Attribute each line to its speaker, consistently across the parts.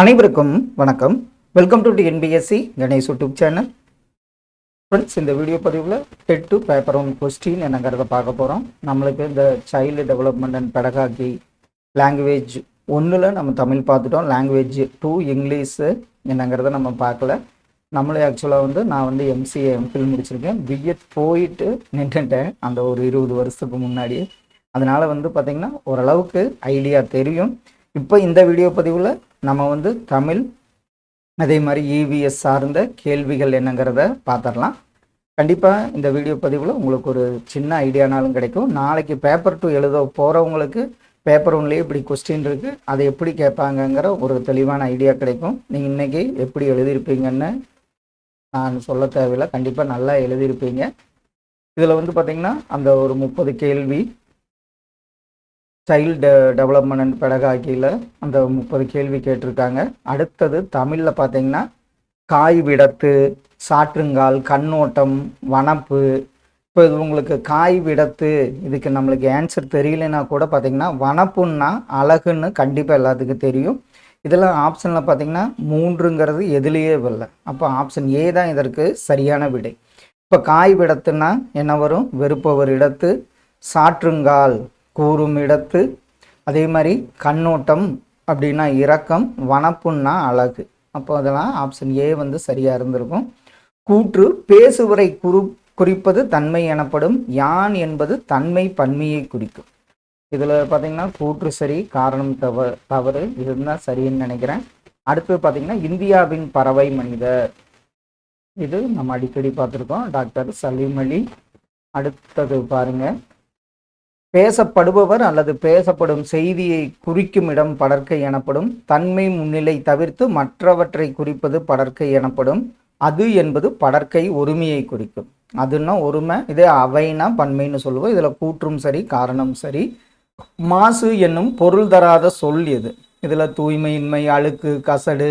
Speaker 1: அனைவருக்கும் வணக்கம். Welcome to NPSC Ganesh YouTube channel friends இந்த வீடியோ பதிவில் TET two paper one question என்னங்கிறத பார்க்க போகிறோம் நம்மளுக்கு இந்த child development and pedagogy language ஒன்றில் நம்ம தமிழ் பார்த்துட்டோம். லாங்குவேஜ் டூ இங்கிலீஷு என்னங்கிறத நம்ம பார்க்கல. நம்மளே ஆக்சுவலாக வந்து நான் வந்து எம்சிஏ எம்ஃபில் முடிச்சிருக்கேன். பிஎட் போயிட்டு நின்றுட்டேன் அந்த ஒரு இருபது வருஷத்துக்கு முன்னாடியே. அதனால் வந்து பார்த்திங்கன்னா ஓரளவுக்கு ஐடியா தெரியும். இப்போ இந்த வீடியோ பதிவில் நம்ம வந்து தமிழ் அதே மாதிரி இவிஎஸ் சார்ந்த கேள்விகள் என்னங்கிறத பார்த்துடலாம் கண்டிப்பாக இந்த வீடியோ பதிவில் உங்களுக்கு ஒரு சின்ன ஐடியானாலும் கிடைக்கும். நாளைக்கு பேப்பர் டூ எழுத போகிறவங்களுக்கு பேப்பர் ஒன்லேயே இப்படி கொஸ்டின் இருக்குது அதை எப்படி கேட்பாங்கங்கிற ஒரு தெளிவான ஐடியா கிடைக்கும். நீங்கள் இன்றைக்கி எப்படி எழுதியிருப்பீங்கன்னு நான் சொல்ல தேவையில்லை. கண்டிப்பாக நல்லா எழுதியிருப்பீங்க. இதில் வந்து பார்த்திங்கன்னா அந்த ஒரு முப்பது கேள்வி சைல்டு டெவலப்மெண்ட் அண்ட் பெடகாக்கியில் அந்த முப்பது கேள்வி கேட்டிருக்காங்க. அடுத்தது தமிழில் பார்த்தீங்கன்னா காய் விடத்து சாற்றுங்கால் கண்ணோட்டம் வனப்பு. இப்போ இது உங்களுக்கு காய் விடத்து இதுக்கு நம்மளுக்கு ஆன்சர் தெரியலனா கூட பார்த்தீங்கன்னா வனப்புன்னா அழகுன்னு கண்டிப்பாக எல்லாத்துக்கும் தெரியும். இதில் ஆப்ஷனில் பார்த்தீங்கன்னா மூன்றுங்கிறது எதுலேயே இல்லை அப்போ ஆப்ஷன் ஏ தான் இதற்கு சரியான விடை. இப்போ காய் விடத்துன்னா என்ன வரும்? வெறுப்பவர் இடத்து சாற்றுங்கால். கூறும் இடத்து. அதே மாதிரி கண்ணோட்டம் அப்படின்னா இரக்கம் வனப்புன்னா அழகு. அப்போ அதெல்லாம் ஆப்ஷன் ஏ வந்து சரியாக இருந்திருக்கும். கூற்று பேசுவரை குறு குறிப்பது தன்மை எனப்படும். யான் என்பது தன்மை பன்மையை குறிக்கும். இதில் பார்த்தீங்கன்னா கூற்று சரி காரணம் தவ தவறு. இதுதான் சரின்னு நினைக்கிறேன். அடுத்து பார்த்தீங்கன்னா இந்தியாவின் பறவை மனிதர். இது நம்ம அடிக்கடி பார்த்துருக்கோம். டாக்டர் சலீம் அலி. அடுத்தது பாருங்கள் பேசப்படுபவர் அல்லது பேசப்படும் செய்தியை குறிக்கும் இடம் படர்க்கை எனப்படும். தன்மை முன்னிலை தவிர்த்து மற்றவற்றை குறிப்பது படர்க்கை எனப்படும். அது என்பது படர்க்கை ஒருமையை குறிக்கும். அதுன்னா ஒருமை இதே அவைனா பன்மைன்னு சொல்லுவோம். இதில் கூற்றும் சரி காரணம் சரி. மாசு என்னும் பொருள் தராத சொல் எது? இதில் தூய்மையின்மை அழுக்கு கசடு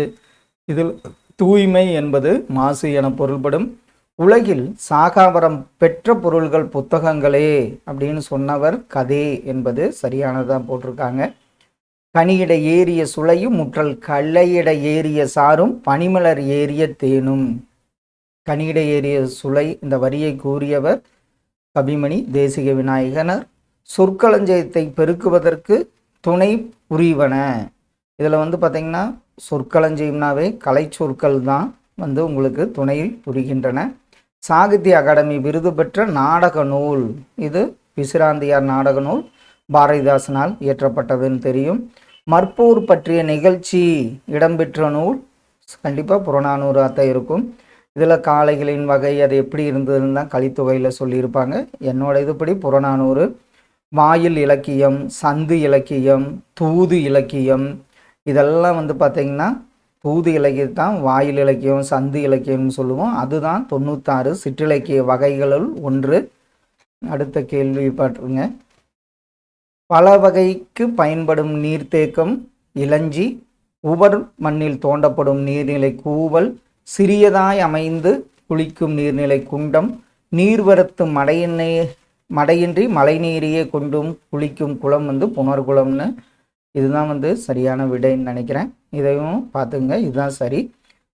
Speaker 1: இதில் தூய்மை என்பது மாசு என பொருள்படும். உலகில் சாகாவரம் பெற்ற பொருள்கள் புத்தகங்களே அப்படின்னு சொன்னவர் கதே என்பது சரியானதாக போட்டிருக்காங்க. கனியிட ஏறிய சுளையும் முற்றல் கள்ளையிட ஏறிய சாரும் பனிமலர் ஏறிய தேனும். கனியிட ஏறிய சுளை இந்த வரியை கூறியவர் கபிமணி தேசிக விநாயகனர். சொற்களஞ்சியத்தை பெருக்குவதற்கு துணை புரிவன. இதில் வந்து பார்த்திங்கன்னா சொற்களஞ்சியம்னாவே கலை சொற்கள் தான் வந்து உங்களுக்கு துணை புரிகின்றன. சாகித்ய அகாடமி விருது பெற்ற நாடக நூல். இது பிசிராந்தியார் நாடக நூல். பாரதிதாசனால் இயற்றப்பட்டதுன்னு தெரியும். மற்போர் பற்றிய நிகழ்ச்சி இடம்பெற்ற நூல். கண்டிப்பாக புறநானூறாகத்தான் இருக்கும். இதில் காளைகளின் வகை அது எப்படி இருந்ததுன்னு தான் கலித்தொகையில் சொல்லியிருப்பாங்க. என்னோட இதுபடி புறநானூறு. வாயில் இலக்கியம் சந்து இலக்கியம் தூது இலக்கியம். இதெல்லாம் வந்து பார்த்திங்கன்னா தூது இலக்கியத்தான் வாயில் இலக்கியம் சந்து இலக்கியம்னு சொல்லுவோம். அதுதான் தொண்ணூத்தாறு சிற்றிலக்கிய வகைகளுள் ஒன்று. அடுத்த கேள்வி பாட்டுருங்க பல வகைக்கு பயன்படும் நீர்த்தேக்கம் இளஞ்சி உவர் மண்ணில் தோண்டப்படும் நீர்நிலை கூவல் சிறியதாய் அமைந்து குளிக்கும் நீர்நிலை குண்டம் நீர்வரத்து மடையினை மடையின்றி மழைநீரையே கொண்டும் குளிக்கும் குளம் வந்து புனர்குளம்னு இதுதான் வந்து சரியான விடைன்னு நினைக்கிறேன். இதையும் பார்த்துங்க இதுதான் சரி.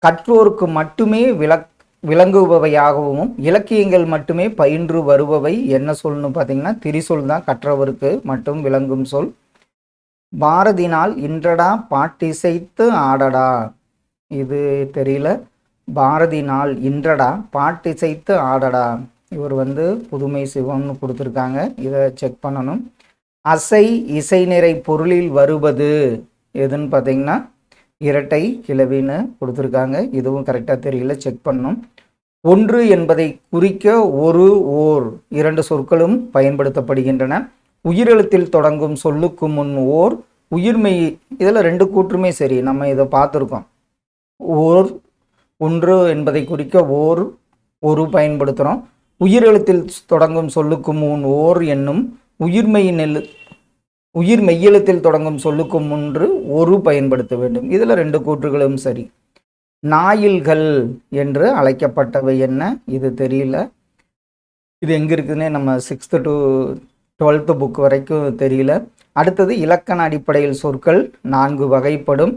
Speaker 1: கற்றோருக்கு மட்டுமே விளக் விளங்குபவையாகவும் இலக்கியங்கள் மட்டுமே பயின்று வருபவை என்ன சொல்னு பார்த்தீங்கன்னா திரிசொல் தான் கற்றவருக்கு மட்டும் விளங்கும் சொல். பாரதினால் இன்றடா பாட்டிசைத்து ஆடடா. இது தெரியல. பாரதி நாள் இன்றடா பாட்டிசைத்து ஆடடா. இவர் வந்து புதுமை சிவம்னு கொடுத்துருக்காங்க. இதை செக் பண்ணணும். அசை இசை நிறை பொருளில் வருவது எதுன்னு பார்த்தீங்கன்னா இரட்டை கிளவின்னு கொடுத்துருக்காங்க. இதுவும் கரெக்டாக தெரியல செக் பண்ணும் ஒன்று என்பதை குறிக்க ஒரு ஓர் இரண்டு சொற்களும் பயன்படுத்தப்படுகின்றன. உயிரெழுத்தில் தொடங்கும் சொல்லுக்கு முன் ஓர் உயிர்மெய் இதில் ரெண்டு கூற்றுமே சரி நம்ம இதை பார்த்துருக்கோம். ஓர் ஒன்று என்பதை குறிக்க ஓர் ஒரு பயன்படுத்துகிறோம் உயிரெழுத்தில் தொடங்கும் சொல்லுக்கு முன் ஓர் என்னும் உயிர்மெய் நெல் உயிர் மெய்யெழுத்தில் தொடங்கும் சொல்லுக்கும் முன்று ஒரு பயன்படுத்த வேண்டும். இதில் ரெண்டு கூற்றுகளும் சரி. நாயில்கள் என்று அழைக்கப்பட்டவை என்ன? இது தெரியல. இது எங்கே இருக்குதுன்னே நம்ம சிக்ஸ்த்து டு டுவெல்த்து புக் வரைக்கும் தெரியல. அடுத்தது இலக்கண அடிப்படையில் சொற்கள் நான்கு வகைப்படும்.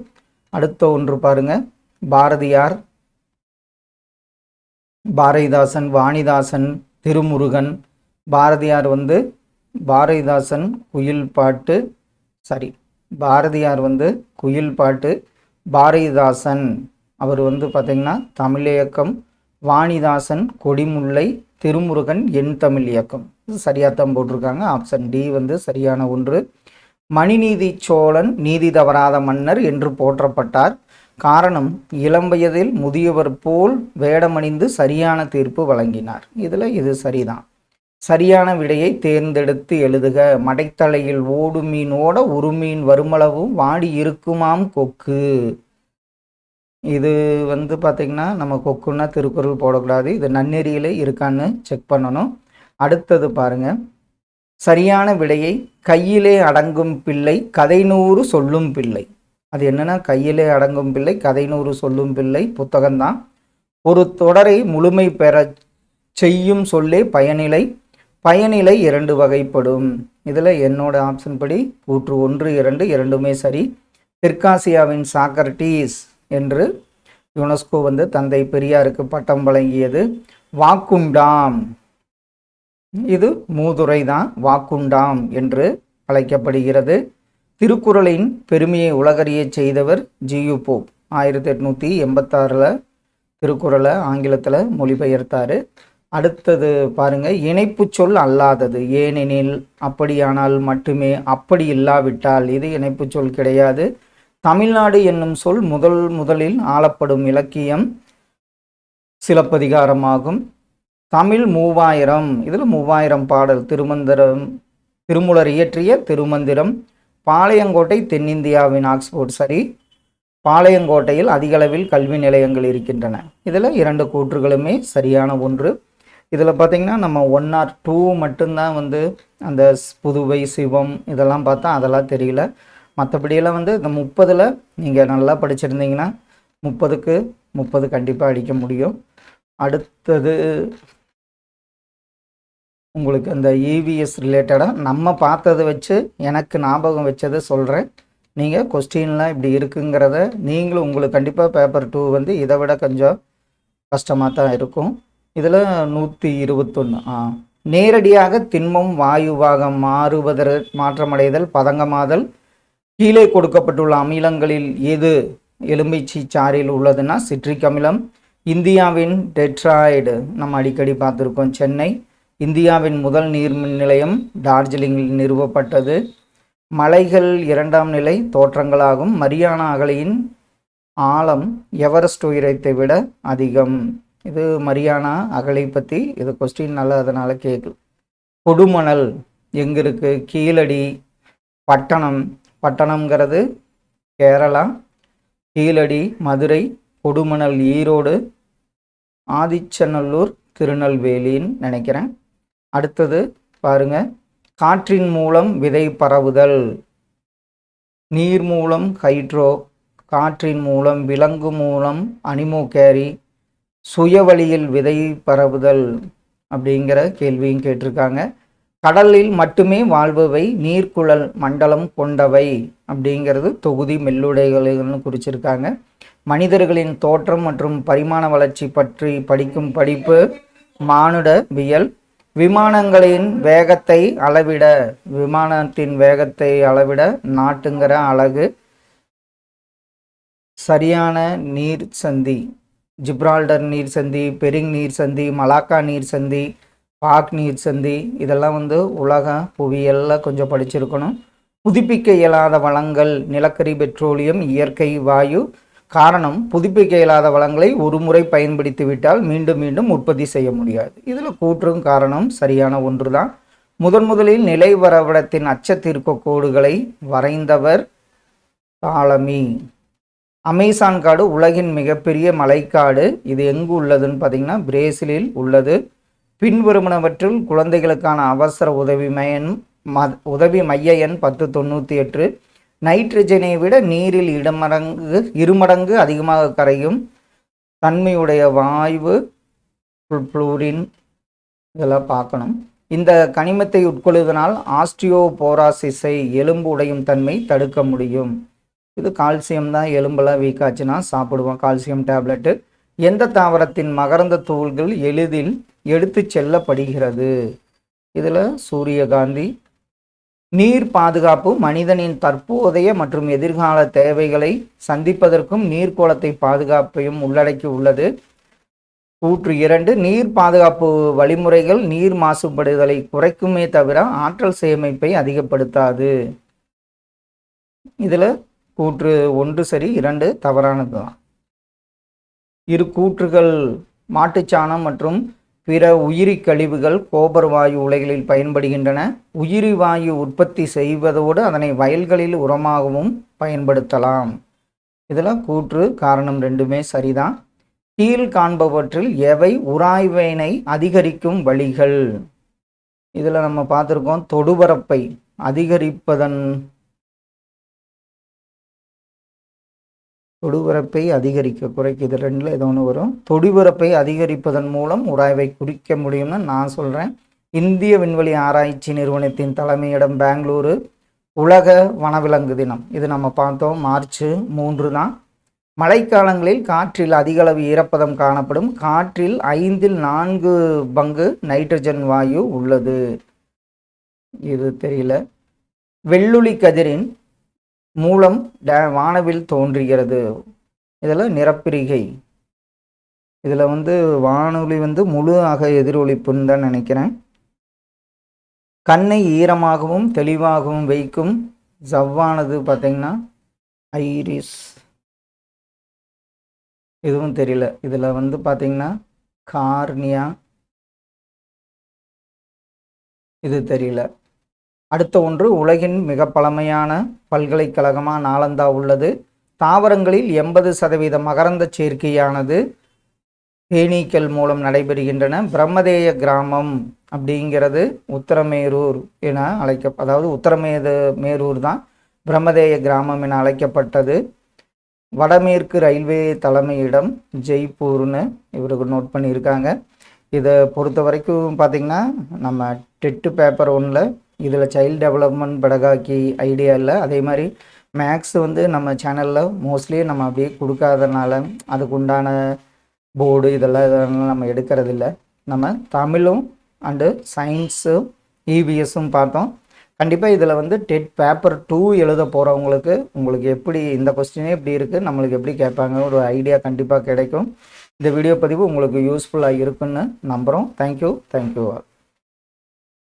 Speaker 1: அடுத்த ஒன்று பாருங்க. பாரதியார் பாரதிதாசன் வாணிதாசன் திருமுருகன். பாரதியார் வந்து பாரதிதாசன் குயில் பாட்டு சாரி பாரதியார் வந்து குயில் பாட்டு பாரதிதாசன். அவர் வந்து பார்த்திங்கன்னா தமிழ் இயக்கம் வாணிதாசன் கொடிமுல்லை திருமுருகன் என் தமிழ் இயக்கம். இது சரியாத்தான் போட்டிருக்காங்க. ஆப்ஷன் டி வந்து சரியான ஒன்று. மணிநீதி சோழன் நீதி தவறாத மன்னர் என்று போற்றப்பட்டார். காரணம் இளம் வயதில் முதியவர் போல் வேடமணிந்து சரியான தீர்ப்பு வழங்கினார். இதில் இது சரிதான். சரியான விடையை தேர்ந்தெடுத்து எழுதுக. மடைத்தலையில் ஓடு மீனோட ஒரு மீன் வருமளவும் வாடி இருக்குமாம் கொக்கு. இது வந்து பார்த்திங்கன்னா நம்ம கொக்குன்னா திருக்குறள் போடக்கூடாது. இது நன்னெறியில் இருக்கான்னு செக் பண்ணணும். அடுத்தது பாருங்க. சரியான விடையை கையிலே அடங்கும் பிள்ளை கதை நூறு சொல்லும் பிள்ளை. அது என்னன்னா கையிலே அடங்கும் பிள்ளை கதை நூறு சொல்லும் பிள்ளை புத்தகம்தான். ஒரு தொடரை முழுமை பெற செய்யும் சொல்லே பயனிலை. பயனிலை இரண்டு வகைப்படும். இதில் என்னோட ஆப்ஷன் படி கூற்று ஒன்று இரண்டு இரண்டுமே சரி. தெற்காசியாவின் சாக்ரட்டீஸ் என்று யுனெஸ்கோ வந்து தந்தை பெரியாருக்கு பட்டம் வழங்கியது. வாக்குண்டாம். இது மூதுரை தான் வாக்குண்டாம் என்று அழைக்கப்படுகிறது. திருக்குறளின் பெருமையை உலகறிய செய்தவர் ஜியு போப். ஆயிரத்தி எட்நூற்றி எண்பத்தாறில் திருக்குறளை ஆங்கிலத்தில் மொழிபெயர்த்தார். அடுத்தது பாருங்க இணைப்பு சொல் அல்லாதது. ஏனெனில் அப்படியானால் மட்டுமே அப்படி இல்லாவிட்டால் இது இணைப்பு சொல் கிடையாது. தமிழ்நாடு என்னும் சொல் முதல் முதலில் ஆளப்படும் இலக்கியம் சிலப்பதிகாரமாகும். தமிழ் மூவாயிரம் இதில் மூவாயிரம் பாடல். திருமந்திரம் திருமுலர் இயற்றிய திருமந்திரம் பாளையங்கோட்டை தென்னிந்தியாவின் ஆக்ஸ்போர்ட். சரி பாளையங்கோட்டையில் அதிகளவில் கல்வி நிலையங்கள் இருக்கின்றன. இதில் இரண்டு கூற்றுகளுமே சரியான ஒன்று. இதில் பார்த்திங்கன்னா நம்ம ஒன் ஆர் டூ மட்டும்தான் வந்து அந்த புதுவை சிவம் இதெல்லாம் பார்த்தா அதெல்லாம் தெரியல. மற்றபடியெல்லாம் வந்து இந்த முப்பதில் நீங்கள் நல்லா படிச்சிருந்தீங்கன்னா முப்பதுக்கு முப்பது கண்டிப்பாக அடிக்க முடியும். அடுத்தது உங்களுக்கு அந்த இவிஎஸ் ரிலேட்டடாக நம்ம பார்த்ததை வச்சு எனக்கு ஞாபகம் வச்சதை சொல்கிறேன் நீங்கள் கொஸ்டின்லாம் இப்படி இருக்குங்கிறத நீங்களும் உங்களுக்கு கண்டிப்பாக பேப்பர் டூ வந்து இதை விட கொஞ்சம் கஷ்டமாக தான் இருக்கும். இதில் நூற்றி இருபத்தொன்று ஆ. நேரடியாக திண்மம் வாயுவாக மாறுவதற்கு மாற்றமடைதல் பதங்கமாதல் கீழே கொடுக்கப்பட்டுள்ள அமிலங்களில் எது எலும்பைச்சி சாறில் உள்ளதுன்னா சிட்ரிக் அமிலம். இந்தியாவின் டெட்ராய்டு நம்ம அடிக்கடி பார்த்துருக்கோம் சென்னை. இந்தியாவின் முதல் நீர்மின் நிலையம் டார்ஜிலிங்கில் நிறுவப்பட்டது. மலைகள் இரண்டாம் நிலை தோற்றங்களாகும். மரியானா அகலையின் ஆழம் எவரெஸ்ட் உயரத்தை விட அதிகம். இது மரியானா அகலை பற்றி இது கொஸ்டின் நல்லா அதனால் கேட்கல கொடுமணல் எங்கே இருக்குது கீழடி பட்டணம். பட்டணம்ங்கிறது கேரளா. கீழடி மதுரை கொடுமணல் ஈரோடு ஆதிச்சநல்லூர் திருநெல்வேலின்னு நினைக்கிறேன். அடுத்தது பாருங்க காற்றின் மூலம் விதை பரவுதல். நீர் மூலம் ஹைட்ரோ காற்றின் மூலம் விலங்கு மூலம் அனிமோ கேரி சுய சுயவழியில் விதை பரவுதல் அப்படிங்கிற கேள்வியும் கேட்டிருக்காங்க. கடலில் மட்டுமே வாழ்பவை நீர்க்குழல் மண்டலம் கொண்டவை அப்படிங்கிறது தொகுதி மெல்லுடைகள்னு குறிச்சிருக்காங்க. மனிதர்களின் தோற்றம் மற்றும் பரிமாண வளர்ச்சி பற்றி படிக்கும் படிப்பு மானுடவியல். விமானங்களின் வேகத்தை அளவிட விமானத்தின் வேகத்தை அளவிட நாட்டுங்கிற அழகு. சரியான நீர் சந்தி ஜிப்ரால்டர் நீர் சந்தி பெரிங் நீர் சந்தி மலாக்கா நீர் சந்தி பாக் நீர் சந்தி இதெல்லாம் வந்து உலக புவியலில் கொஞ்சம் படிச்சிருக்கணும். புதுப்பிக்க இயலாத வளங்கள் நிலக்கரி பெட்ரோலியம் இயற்கை வாயு. காரணம் புதுப்பிக்க இயலாத வளங்களை ஒரு முறை பயன்படுத்தி விட்டால் மீண்டும் மீண்டும் உற்பத்தி செய்ய முடியாது. இதில் கூற்றும் காரணம் சரியான ஒன்று தான் முதன் முதலில் நிலை வரைபடத்தின் அச்சத்திற்கு கோடுகளை வரைந்தவர் தாளமி. அமேசான் காடு உலகின் மிகப்பெரிய மலைக்காடு. இது எங்கு உள்ளதுன்னு பார்த்தீங்கன்னா பிரேசிலில் உள்ளது. பின்வருமனவற்றில் குழந்தைகளுக்கான அவசர உதவி மையம் ம- உதவி மைய எண் பத்து தொண்ணூற்றி எட்டு. நைட்ரஜனை விட நீரில் இடமடங்கு இருமடங்கு அதிகமாக கரையும் தன்மையுடைய வாயு புளூரின் இதெல்லாம் பார்க்கணும். இந்த கனிமத்தை உட்கொள்வதனால் ஆஸ்டியோபோராசிஸை எலும்பு உடையும் தன்மை தடுக்க முடியும். இது கால்சியம் தான் எலும்பெல்லாம் வீக்காச்சுன்னா சாப்பிடுவோம். Calcium tablet. எந்த தாவரத்தின் மகரந்த தூள்கள் எளிதில் எடுத்து செல்லப்படுகிறது? இதில் சூரியகாந்தி நீர் பாதுகாப்பு மனிதனின் தற்போதைய மற்றும் எதிர்கால தேவைகளை சந்திப்பதற்கும் நீர்க்கோளத்தை பாதுகாப்பையும் உள்ளடக்கி உள்ளது. கூற்று இரண்டு நீர் பாதுகாப்பு வழிமுறைகள் நீர் மாசுபடுதலை குறைக்குமே தவிர ஆற்றல் சேமிப்பை அதிகப்படுத்தாது. இதில் கூற்று ஒன்று சரி இரண்டு தவறானது. தான் இரு கூற்றுகள் மாட்டுச்சாணம் மற்றும் பிற உயிரி கழிவுகள் கோபர் வாயு உலைகளில் பயன்படுகின்றன. உயிரி வாயு உற்பத்தி செய்வதோடு அதனை வயல்களில் உரமாகவும் பயன்படுத்தலாம். இதில் கூற்று காரணம் ரெண்டுமே சரிதான். கீழ் காண்பவற்றில் எவை? உராய்வினை அதிகரிக்கும் வழிகள். இதில் நம்ம பார்த்துருக்கோம் தொடுபரப்பை அதிகரிப்பதன் தொடுபரப்பை அதிகரிக்க குறைக்க இது ரெண்டில் ஏதோ ஒன்று வரும். தொடுபரப்பை அதிகரிப்பதன் மூலம் உராய்வை குறிக்க முடியும்னு நான் சொல்கிறேன் இந்திய விண்வெளி ஆராய்ச்சி நிறுவனத்தின் தலைமையிடம் பெங்களூரு உலக வனவிலங்கு தினம். இது நம்ம பார்த்தோம் மார்ச் மூன்று தான். மழைக்காலங்களில் காற்றில் அதிகளவு ஈரப்பதம் காணப்படும். காற்றில் ஐந்தில் நான்கு பங்கு நைட்ரஜன் வாயு உள்ளது. இது தெரியல. வெள்ளுளி கதிரின் மூலம் டே வானவில் தோன்றுகிறது. இதில் நிறப்பிரிகை இதில் வந்து வானொலி வந்து முழு அக எதிரொலிப்புன்னு தான் நினைக்கிறேன். கண்ணை ஈரமாகவும் தெளிவாகவும் வைக்கும் ஜவ்வானது பார்த்தீங்கன்னா ஐரிஸ். இதுவும் தெரியல. இதில் வந்து பார்த்தீங்கன்னா கார்னியா. இது தெரியல. அடுத்த ஒன்று உலகின் மிக பழமையான பல்கலைக்கழகமாக நாலந்தா உள்ளது. தாவரங்களில் எண்பது சதவீத மகரந்த சேர்க்கையானது தேனீக்கள் மூலம் நடைபெறுகின்றன. பிரம்மதேய கிராமம் அப்படிங்கிறது உத்தரமேரூர் என அழைக்க அதாவது உத்தரமேத மேரூர் தான் பிரம்மதேய கிராமம் என அழைக்கப்பட்டது. வடமேற்கு ரயில்வே தலைமையிடம் ஜெய்ப்பூர்னு இவருக்கு நோட் பண்ணியிருக்காங்க. இதை பொறுத்த வரைக்கும் பார்த்திங்கன்னா நம்ம டெட்டு பேப்பர் ஒன்றில் இதில் சைல்டு டெவலப்மெண்ட் படகாக்கி ஐடியா இல்லை. அதே மாதிரி மேக்ஸ் வந்து நம்ம சேனலில் மோஸ்ட்லி நம்ம அப்படியே கொடுக்காதனால அதுக்கு உண்டான போர்டு இதெல்லாம் இதெல்லாம் நம்ம எடுக்கிறதில்ல நம்ம தமிழும் அண்டு சயின்ஸும் இபிஎஸும் பார்த்தோம். கண்டிப்பாக இதில் வந்து டெட் பேப்பர் டூ எழுத போகிறவங்களுக்கு உங்களுக்கு எப்படி இந்த கொஸ்டினே இப்படி இருக்குது நம்மளுக்கு எப்படி கேட்பாங்க ஒரு ஐடியா கண்டிப்பாக கிடைக்கும். இந்த வீடியோ பதிவு உங்களுக்கு யூஸ்ஃபுல்லாக இருக்குன்னு நம்புகிறோம் தேங்க்யூ தேங்க்யூ ஆல்